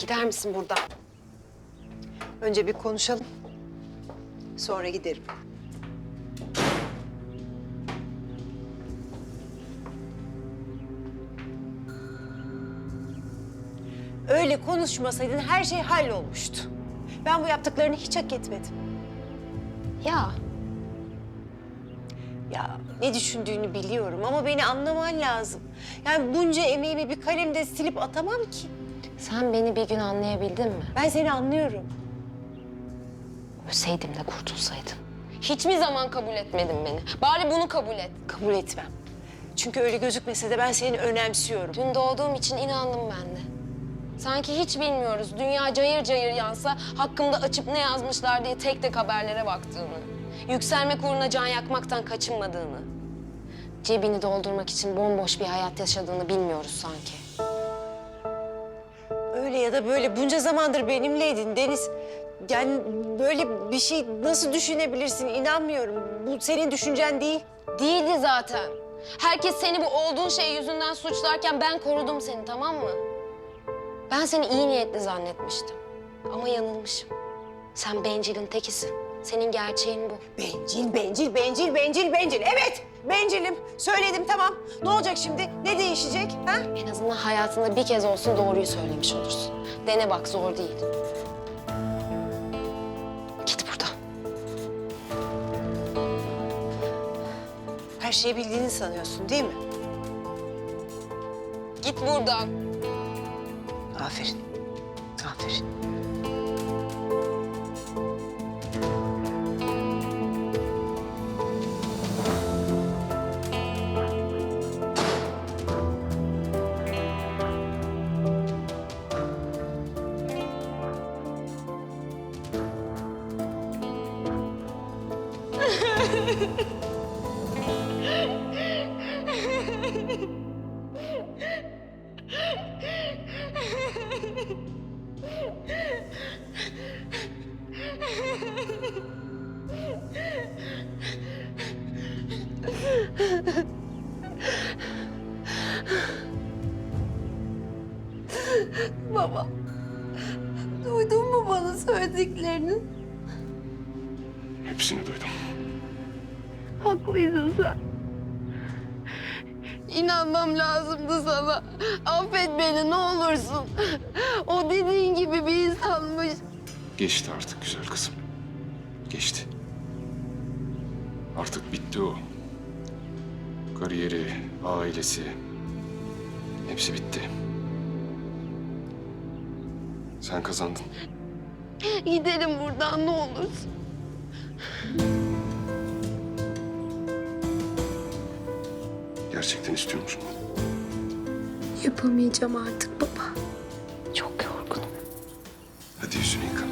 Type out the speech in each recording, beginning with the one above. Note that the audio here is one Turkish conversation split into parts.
Gider misin buradan? Önce bir konuşalım. Sonra giderim. Öyle konuşmasaydın her şey hallolmuştu. Ben bu yaptıklarını hiç hak etmedim. Ya Ya ne düşündüğünü biliyorum ama beni anlaman lazım. Yani bunca emeğimi bir kalemde silip atamam ki. Sen beni bir gün anlayabildin mi? Ben seni anlıyorum. Ölseydim de kurtulsaydın. Hiçbir zaman kabul etmedin beni. Bari bunu kabul et. Kabul etmem. Çünkü öyle gözükmese de ben seni önemsiyorum. Dün doğduğum için inandım ben de. Sanki hiç bilmiyoruz. Dünya cayır cayır yansa hakkımda açıp ne yazmışlar diye tek tek haberlere baktığını. Yükselmek uğruna can yakmaktan kaçınmadığını. Cebini doldurmak için bomboş bir hayat yaşadığını bilmiyoruz sanki. Öyle ya da böyle bunca zamandır benimleydin Deniz. Yani böyle bir şey nasıl düşünebilirsin inanmıyorum. Bu senin düşüncen değil. Değildi zaten. Herkes seni bu olduğun şey yüzünden suçlarken ben korudum seni tamam mı? Ben seni iyi niyetli zannetmiştim. Ama yanılmışım. Sen bencilin tekisin. Senin gerçeğin bu. Bencil, bencil, bencil, bencil, bencil. Evet, bencilim. Söyledim tamam. Ne olacak şimdi? Ne değişecek? Ha? En azından hayatında bir kez olsun doğruyu söylemiş olursun. Dene bak zor değil. Git buradan. Her şeyi bildiğini sanıyorsun değil mi? Git buradan. Aferin. Aferin. Baba, duydun mu bana söylediklerini? Hepsini duydum. Haklıydın sen. İnanmam lazımdı sana. Affet beni ne olursun. O dediğin gibi bir insanmış. Geçti artık güzel kızım. Geçti. Artık bitti o. Kariyeri, ailesi. Hepsi bitti. Sen kazandın. Gidelim buradan ne olursun. Gerçekten istiyor musun? Yapamayacağım artık baba. Çok yorgunum. Hadi yüzünü yıka.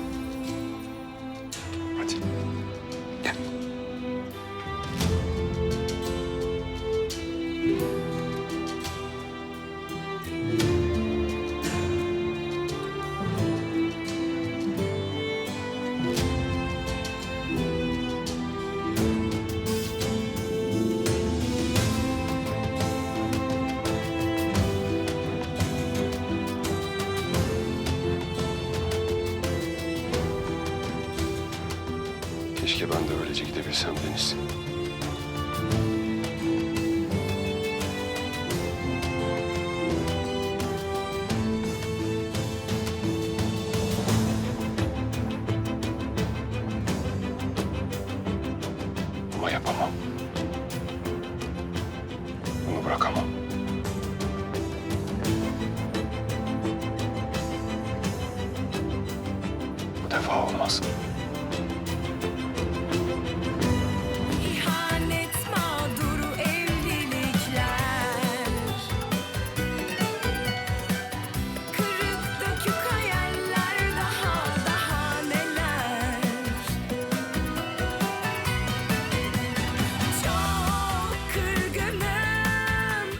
Keşke ben de öylece gidebilsem Deniz. Ama yapamam. Bunu bırakamam. Bu defa olmaz.